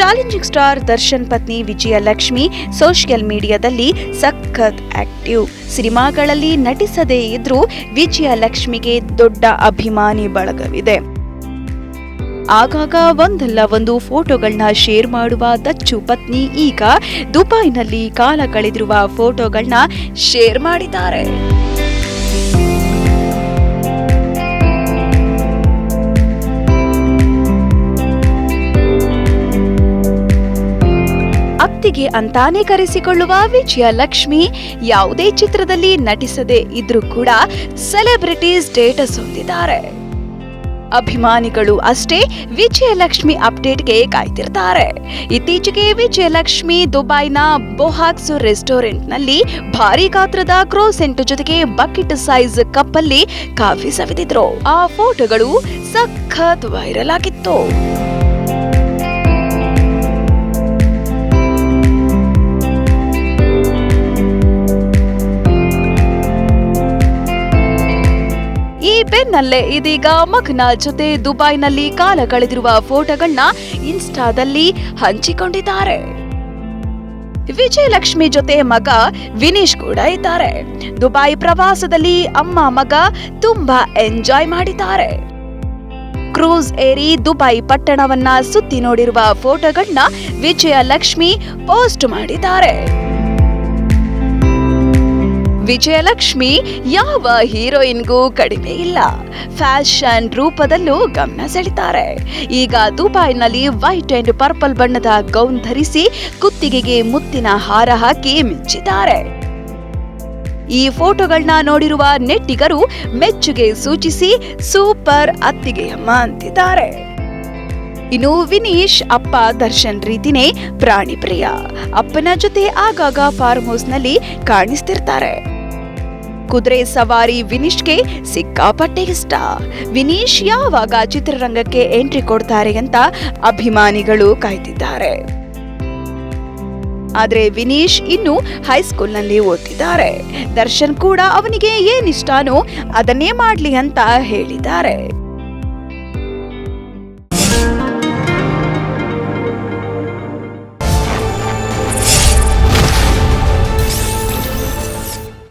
Challenging star Darshan ಪತ್ನಿ Vijayalakshmi social ಮೀಡಿಯಾದಲ್ಲಿ ಸಖತ್ ಆಕ್ಟಿವ್. ಸಿನಿಮಾಗಳಲ್ಲಿ ನಟಿಸದೇ ಇದ್ರೂ ವಿಜಯಲಕ್ಷ್ಮಿಗೆ ದೊಡ್ಡ ಅಭಿಮಾನಿ ಬಳಗವಿದೆ. ಆಗಾಗ ಒಂದಲ್ಲ ಒಂದು ಫೋಟೋಗಳನ್ನ ಶೇರ್ ಮಾಡುವ ದಚ್ಚು ಪತ್ನಿ ಈಗ ದುಬೈನಲ್ಲಿ ಕಾಲ ಕಳೆದಿರುವ ಫೋಟೋಗಳನ್ನ ಶೇರ್ ಮಾಡಿದ್ದಾರೆ. ಅತ್ತಿಗೆ ಅಂತಾನೆ ಕರೆಸಿಕೊಳ್ಳುವ ವಿಜಯಲಕ್ಷ್ಮಿ ಯಾವುದೇ ಚಿತ್ರದಲ್ಲಿ ನಟಿಸದೆ ಇದ್ರೂ ಕೂಡ ಸೆಲೆಬ್ರಿಟಿ ಸ್ಟೇಟಸ್ ಹೊಂದಿದ್ದಾರೆ. ಅಭಿಮಾನಿಗಳು ಅಷ್ಟೇ ವಿಜಯಲಕ್ಷ್ಮಿ ಅಪ್ಡೇಟ್ಗೆ ಕಾಯ್ತಿರ್ತಾರೆ. ಇತ್ತೀಚೆಗೆ ವಿಜಯಲಕ್ಷ್ಮಿ ದುಬೈನ ಬೊಹಾಕ್ಸ್ ರೆಸ್ಟೋರೆಂಟ್ನಲ್ಲಿ ಭಾರಿ ಗಾತ್ರದ ಕ್ರೋಸೆಂಟ್ ಜೊತೆಗೆ ಬಕೆಟ್ ಸೈಜ್ ಕಪ್ಪಲ್ಲಿ ಕಾಫಿ ಸವಿದಿದ್ರು. ಆ ಫೋಟೋಗಳು ಸಖತ್ ವೈರಲ್ ಆಗಿತ್ತು. ಬೆನ್ನಲ್ಲೇ ಇದೀಗ ಮಗನ ಜೊತೆ ದುಬೈನಲ್ಲಿ ಕಾಲ ಕಳೆದಿರುವ ಫೋಟೋಗಳನ್ನ ಇನ್ಸ್ಟಾದಲ್ಲಿ ಹಂಚಿಕೊಂಡಿದ್ದಾರೆ. ವಿಜಯಲಕ್ಷ್ಮಿ ಜೊತೆ ಮಗ ವಿನೀಶ್ ಕೂಡ ಇದ್ದಾರೆ. ದುಬೈ ಪ್ರವಾಸದಲ್ಲಿ ಅಮ್ಮ ಮಗ ತುಂಬಾ ಎಂಜಾಯ್ ಮಾಡಿದ್ದಾರೆ. ಕ್ರೂಸ್ ಏರಿ ದುಬೈ ಪಟ್ಟಣವನ್ನ ಸುತ್ತಿ ನೋಡಿರುವ ಫೋಟೋಗಳನ್ನ ವಿಜಯಲಕ್ಷ್ಮಿ ಪೋಸ್ಟ್ ಮಾಡಿದ್ದಾರೆ. ವಿಜಯಲಕ್ಷ್ಮಿ ಯಾವ ಹೀರೋಯಿನ್ಗೂ ಕಡಿಮೆ ಇಲ್ಲ. ಫ್ಯಾಷನ್ ರೂಪದಲ್ಲೂ ಗಮನ ಸೆಳಿತಾರೆ. ಈಗ ದುಬೈನಲ್ಲಿ ವೈಟ್ ಅಂಡ್ ಪರ್ಪಲ್ ಬಣ್ಣದ ಗೌನ್ ಧರಿಸಿ ಕುತ್ತಿಗೆಗೆ ಮುತ್ತಿನ ಹಾರ ಹಾಕಿ ಮಿಂಚಿದ್ದಾರೆ. ಈ ಫೋಟೋಗಳನ್ನ ನೋಡಿರುವ ನೆಟ್ಟಿಗರು ಮೆಚ್ಚುಗೆ ಸೂಚಿಸಿ ಸೂಪರ್ ಅತ್ತಿಗೆಯಮ್ಮ ಅಂತಿದ್ದಾರೆ. ಇನ್ನು ವಿನೀಶ್ ಅಪ್ಪ ದರ್ಶನ್ ರೀತಿನೇ ಪ್ರಾಣಿ ಪ್ರಿಯ. ಅಪ್ಪನ ಜೊತೆ ಆಗಾಗ ಫಾರ್ಮ್ ಹೌಸ್ನಲ್ಲಿ ಕಾಣಿಸ್ತಿರ್ತಾರೆ. ಕುದುರೆ ಸವಾರಿ ವಿನೀಶ್ಗೆ ಸಿಕ್ಕಾಪಟ್ಟೆ ಇಷ್ಟ. ವಿನೀಶ್ ಯಾವಾಗ ಚಿತ್ರರಂಗಕ್ಕೆ ಎಂಟ್ರಿ ಕೊಡ್ತಾರೆ ಅಂತ ಅಭಿಮಾನಿಗಳು ಕಾಯ್ತಿದ್ದಾರೆ. ಆದ್ರೆ ವಿನೀಶ್ ಇನ್ನು ಹೈಸ್ಕೂಲ್ನಲ್ಲಿ ಓದ್ತಿದ್ದಾರೆ. ದರ್ಶನ್ ಕೂಡ ಅವನಿಗೆ ಏನಿಷ್ಟಾನೋ ಅದನ್ನೇ ಮಾಡ್ಲಿ ಅಂತ ಹೇಳಿದ್ದಾರೆ.